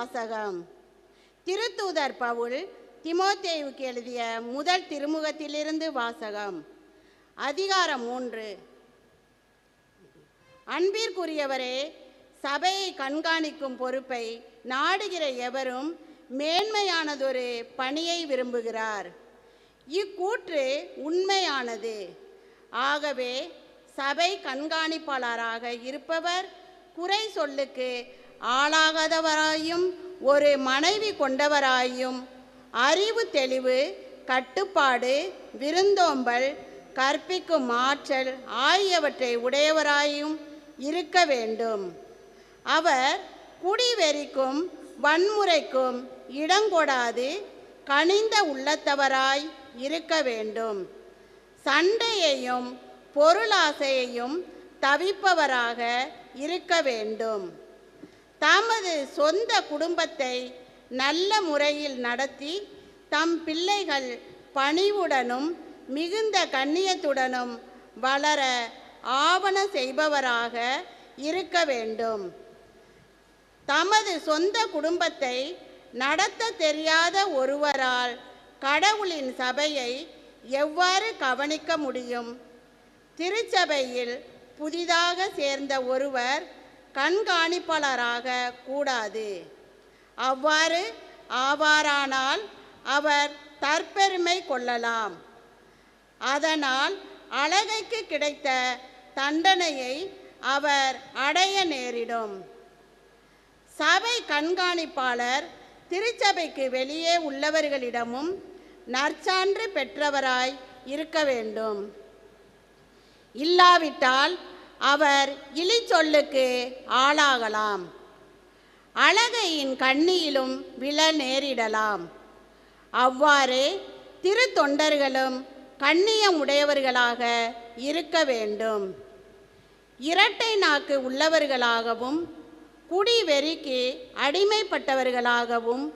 வாசகம். திருத்தூதர் பவுல் திமோத்தேவுக்கு எழுதிய முதல் திருமுகத்திலிருந்து வாசகம். அதிகாரம் மூன்று. அன்பிற்குரியவரே சபையை கண்காணிக்கும் பொறுப்பை நாடுகிற எவரும் மேன்மையானதொரு பணியை விரும்புகிறார். இக்கூற்று உண்மையானது. ஆகவே சபை கண்காணிப்பாளராக இருப்பவர் குறை சொல்லுக்கு ஆளாகாதவராயும் ஒரு மனைவி கொண்டவராயும் அறிவு தெளிவு கட்டுப்பாடு விருந்தோம்பல் கற்பிக்கும் ஆற்றல் ஆகியவற்றை உடையவராயும் இருக்க வேண்டும். அவர் குடிவெறிக்கும் வன்முறைக்கும் இடங்கொடாது கனிந்த உள்ளத்தவராய் இருக்க வேண்டும். சண்டையையும் பொருளாசையையும் தவிப்பவராக இருக்க வேண்டும். தமது சொந்த குடும்பத்தை நல்ல முறையில் நடத்தி தம் பிள்ளைகள் பணிவுடனும் மிகுந்த கண்ணியத்துடனும் வளர ஆவண செய்பவராக இருக்க வேண்டும். தமது சொந்த குடும்பத்தை நடத்த தெரியாத ஒருவரால் கடவுளின் சபையை எவ்வாறு கவனிக்க முடியும்? திருச்சபையில் புதிதாக சேர்ந்த ஒருவர் கண்காணிப்பாளராக கூடாது. அவ்வாறு ஆவாரானால் அவர் தற்பெருமை கொள்ளலாம். அதனால் அழகைக்கு கிடைத்த தண்டனையை அவர் அடைய நேரிடும். சபை கண்காணிப்பாளர் திருச்சபைக்கு வெளியே உள்ளவர்களிடமும் நற்சான்று பெற்றவராய் இருக்க வேண்டும். இல்லாவிட்டால் அவர் இழிச்சொல்லுக்கு ஆளாகலாம். அழகையின் கண்ணியிலும் விழ நேரிடலாம். அவ்வாறு திருத்தொண்டர்களும் கண்ணியமுடையவர்களாக இருக்க வேண்டும். இரட்டை நாக்கு உள்ளவர்களாகவும் குடிவெறிக்கு அடிமைப்பட்டவர்களாகவும்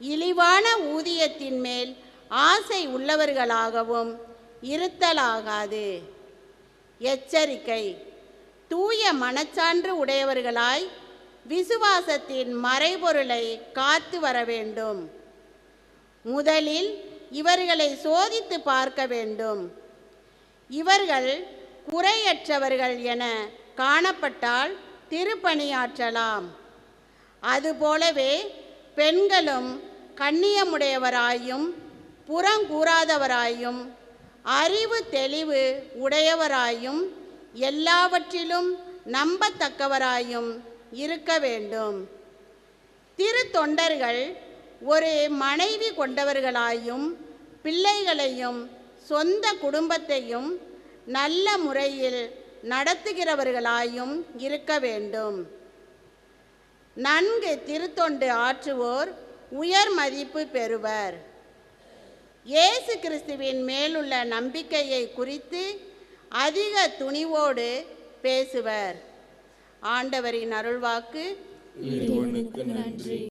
இழிவான ஊதியத்தின் மேல் ஆசை உள்ளவர்களாகவும் இருத்தலாகாது. எச்சரிக்கை. தூய மனச்சான்று உடையவர்களாய் விசுவாசத்தின் மறைபொருளை காத்து வர வேண்டும். முதலில் இவர்களை சோதித்து பார்க்க வேண்டும். இவர்கள் குறையற்றவர்கள் என காணப்பட்டால் திருப்பணியாற்றலாம். அதுபோலவே பெண்களும் கண்ணியமுடையவராயும் புறங்கூறாதவராயும் அறிவு தெளிவு உடையவராயும் எல்லாவற்றிலும் நம்பத்தக்கவராயும் இருக்க வேண்டும். திருத்தொண்டர்கள் ஒரு மனைவி கொண்டவர்களாயும் பிள்ளைகளையும் சொந்த குடும்பத்தையும் நல்ல முறையில் நடத்துகிறவர்களாயும் இருக்க வேண்டும். நன்கு திருத்தொண்டு ஆற்றுவோர் உயர் மதிப்பு பெறுவர். இயேசு கிறிஸ்துவின் மேலுள்ள நம்பிக்கையை குறித்து அதிக துணிவோடு பேசுவர். ஆண்டவரின் அருள்வாக்கு நன்றி.